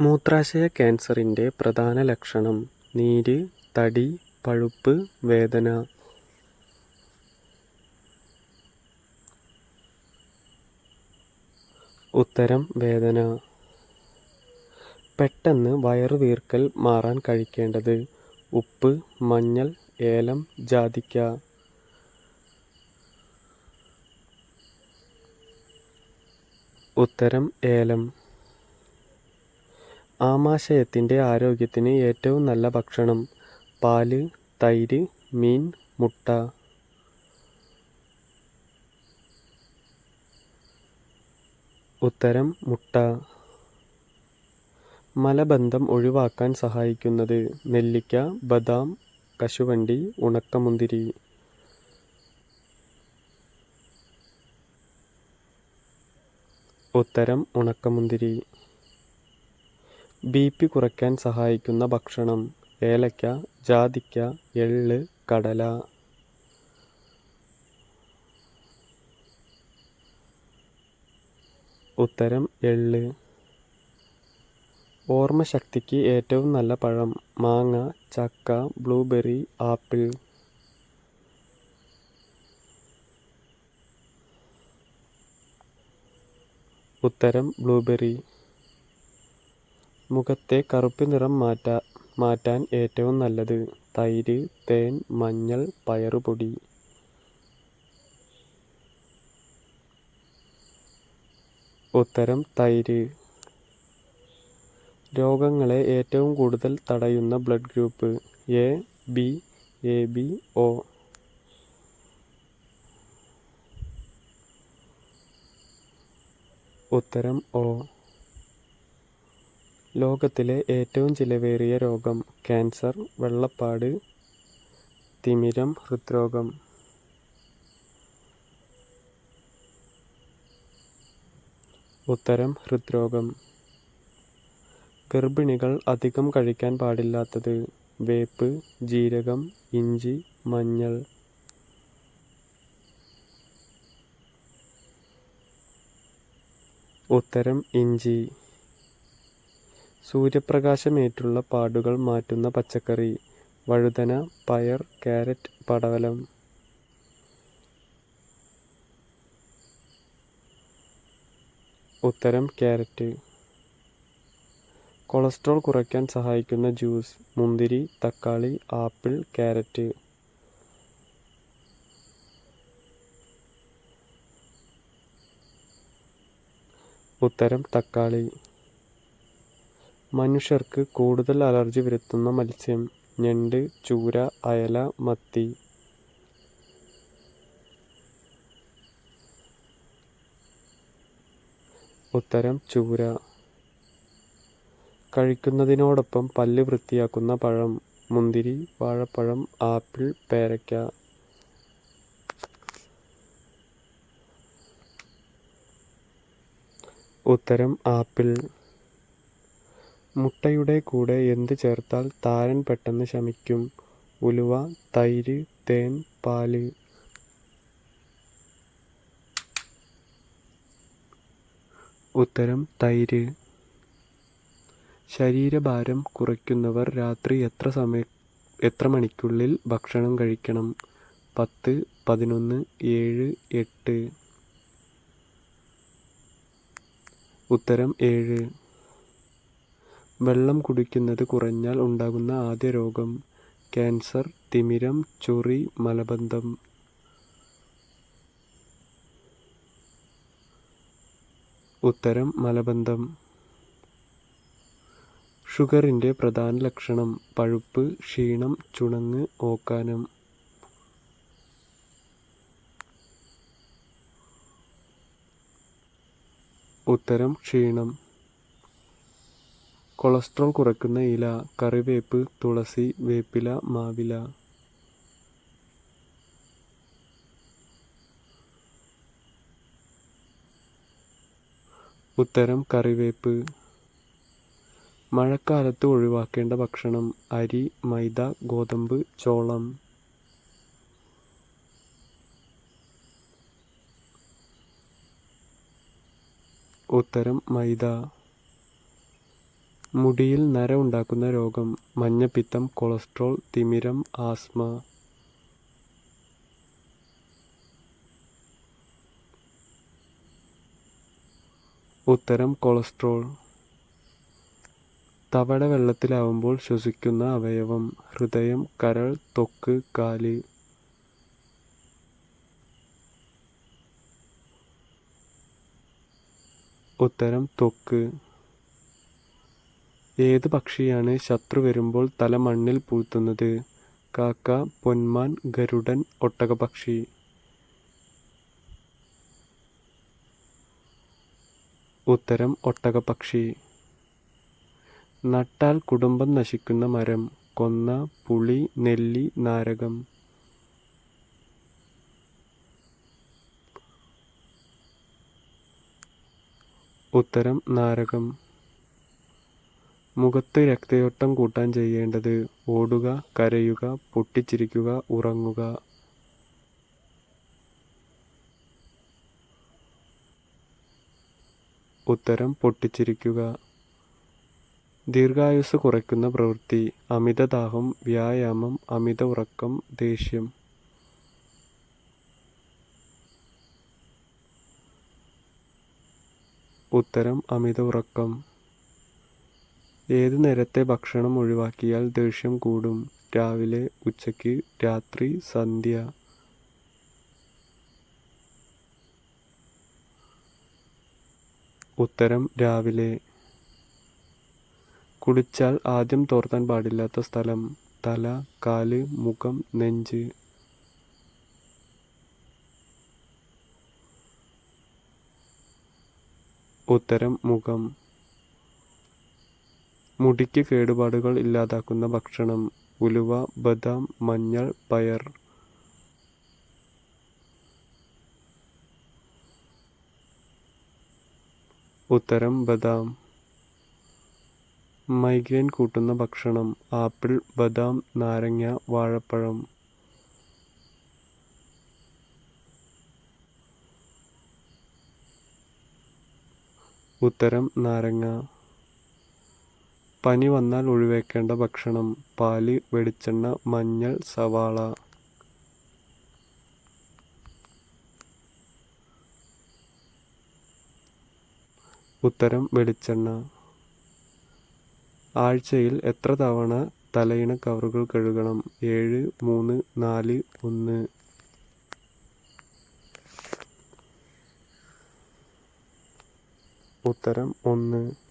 മൂത്രാശയ ക്യാൻസറിന്റെ പ്രധാന ലക്ഷണം നീര്, തടി, പഴുപ്പ്, വേദന. ഉത്തരം വേദന. പെട്ടെന്ന് വയറുവീർക്കൽ മാറാൻ കഴിക്കേണ്ടത് ഉപ്പ്, മഞ്ഞൾ, ഏലം, ജാതിക്ക. ഉത്തരം ഏലം. ആമാശയത്തിന്റെ ആരോഗ്യത്തിന് ഏറ്റവും നല്ല ഭക്ഷണം പാൽ, തൈര്, മീൻ, മുട്ട. ഉത്തരം മുട്ട. മലബന്ധം ഒഴിവാക്കാൻ സഹായിക്കുന്നത് നെല്ലിക്ക, ബദാം, കശുവണ്ടി, ഉണക്കമുന്തിരി. ഉത്തരം ഉണക്കമുന്തിരി. ബിപി കുറയ്ക്കാൻ സഹായിക്കുന്ന ഭക്ഷണം ഏലയ്ക്ക ജാതിക്ക, എള്ള്, കടല. ഉത്തരം എള്ള്. ഓർമ്മശക്തിക്ക് ഏറ്റവും നല്ല പഴം മാങ്ങ, ചക്ക, ബ്ലൂബെറി, ആപ്പിൾ. ഉത്തരം ബ്ലൂബെറി. മുഖത്തെ കറുപ്പ് നിറം മാറ്റാൻ ഏറ്റവും നല്ലത് തൈര്, തേൻ, മഞ്ഞൾ, പയറുപൊടി. ഉത്തരം തൈര്. രോഗങ്ങളെ ഏറ്റവും കൂടുതൽ തടയുന്ന blood group A, B, AB, O. ഉത്തരം ഒ. ലോകത്തിലെ ഏറ്റവും ചിലവേറിയ രോഗം ക്യാൻസർ, വെള്ളപ്പാട് തിമിരം, ഹൃദ്രോഗം. ഉത്തരം ഹൃദ്രോഗം. ഗർഭിണികൾ അധികം കഴിക്കാൻ പാടില്ലാത്തത് വേപ്പ്, ജീരകം, ഇഞ്ചി, മഞ്ഞൾ. ഉത്തരം ഇഞ്ചി. സൂര്യപ്രകാശമേറ്റുള്ള പാടുകൾ മാറ്റുന്ന പച്ചക്കറി വഴുതന, പയർ, കാരറ്റ്, പടവലം. ഉത്തരം കാരറ്റ്. കൊളസ്ട്രോൾ കുറയ്ക്കാൻ സഹായിക്കുന്ന ജ്യൂസ് മുന്തിരി, തക്കാളി, ആപ്പിൾ, കാരറ്റ്. ഉത്തരം തക്കാളി. മനുഷ്യർക്ക് കൂടുതൽ അലർജി വരുത്തുന്ന മത്സ്യം ഞണ്ട്, ചൂര, അയല, മത്തി. ഉത്തരം ചൂര. കഴിക്കുന്നതിനോടൊപ്പം പല്ല് വൃത്തിയാക്കുന്ന പഴം മുന്തിരി, വാഴപ്പഴം, ആപ്പിൾ, പേരയ്ക്ക. ഉത്തരം ആപ്പിൾ. മുട്ടയുടെ കൂടെ എന്ത് ചേർത്താൽ താരൻ പെട്ടെന്ന് ശമിക്കും ഉലുവ, തൈര്, തേൻ, പാൽ. ഉത്തരം തൈര്. ശരീരഭാരം കുറയ്ക്കുന്നവർ രാത്രി എത്ര സമയ എത്ര മണിക്കുള്ളിൽ ഭക്ഷണം കഴിക്കണം പത്ത്, പതിനൊന്ന്, ഏഴ്, എട്ട്. ഉത്തരം ഏഴ്. വെള്ളം കുടിക്കുന്നത് കുറഞ്ഞാൽ ഉണ്ടാകുന്ന ആദ്യ രോഗം ക്യാൻസർ, തിമിരം, ചൊറി, മലബന്ധം. ഉത്തരം മലബന്ധം. ഷുഗറിന്റെ പ്രധാന ലക്ഷണം പഴുപ്പ്, ക്ഷീണം, ചുണങ്ങ്, ഓക്കാനം. ഉത്തരം ക്ഷീണം. കൊളസ്ട്രോൾ കുറയ്ക്കുന്ന ഇല കറിവേപ്പ്, തുളസി, വേപ്പില, മാവില. ഉത്തരം കറിവേപ്പ്. മഴക്കാലത്ത് ഒഴിവാക്കേണ്ട ഭക്ഷണം അരി, മൈദ, ഗോതമ്പ്, ചോളം. ഉത്തരം മൈദ. മുടിയിൽ നര ഉണ്ടാക്കുന്ന രോഗം മഞ്ഞപ്പിത്തം കൊളസ്ട്രോൾ തിമിരം ആസ്മ. ഉത്തരം കൊളസ്ട്രോൾ. തവള വെള്ളത്തിലാവുമ്പോൾ ശ്വസിക്കുന്ന അവയവം ഹൃദയം കരൾ തൊക്ക് കാൽ. ഉത്തരം ത്വക്ക് ഏത് പക്ഷിയാണ് ശത്രു വരുമ്പോൾ തല മണ്ണിൽ പൂഴ്ത്തുന്നത്? കാക്ക പൊന്മാൻ ഗരുഡൻ ഒട്ടകപക്ഷി. ഉത്തരം ഒട്ടകപക്ഷി. നട്ടാൽ കുടുംബം നശിക്കുന്ന മരം കൊന്ന പുളി നെല്ലി നാരകം. ഉത്തരം നാരകം. മുഖത്ത് രക്തയോട്ടം കൂട്ടാൻ ചെയ്യേണ്ടത് ഓടുക കരയുക പൊട്ടിച്ചിരിക്കുക ഉറങ്ങുക. ഉത്തരം പൊട്ടിച്ചിരിക്കുക. ദീർഘായുസ് കുറയ്ക്കുന്ന പ്രവൃത്തി. അമിത ദാഹം വ്യായാമം അമിത ഉറക്കം ദേഷ്യം. ഉത്തരം അമിത ഉറക്കം. ഏത് നേരത്തെ ഭക്ഷണം ഒഴിവാക്കിയാൽ ദേഷ്യം കൂടും? രാവിലെ ഉച്ചയ്ക്ക് രാത്രി സന്ധ്യ. ഉത്തരം രാവിലെ. കുളിച്ചാൽ ആദ്യം തോർത്താൻ പാടില്ലാത്ത സ്ഥലം. തല കാൽ മുഖം നെഞ്ച്. ഉത്തരം മുഖം. മുടിക്ക് കേടുപാടുകൾ ഇല്ലാതാക്കുന്ന ഭക്ഷണം. ഉലുവ ബദാം മഞ്ഞൾ പയർ. ഉത്തരം ബദാം. മൈഗ്രെയിൻ കൂട്ടുന്ന ഭക്ഷണം. ആപ്പിൾ ബദാം നാരങ്ങ വാഴപ്പഴം. ഉത്തരം നാരങ്ങ. പനി വന്നാൽ ഒഴിവാക്കേണ്ട ഭക്ഷണം. പാൽ വെളിച്ചെണ്ണ മഞ്ഞൾ സവാള. ഉത്തരം വെളിച്ചെണ്ണ. ആഴ്ചയിൽ എത്ര തവണ തലയിണ കവറുകൾ കഴുകണം? ഏഴ് മൂന്ന് നാല് ഒന്ന്. ഉത്തരം ഒന്ന്.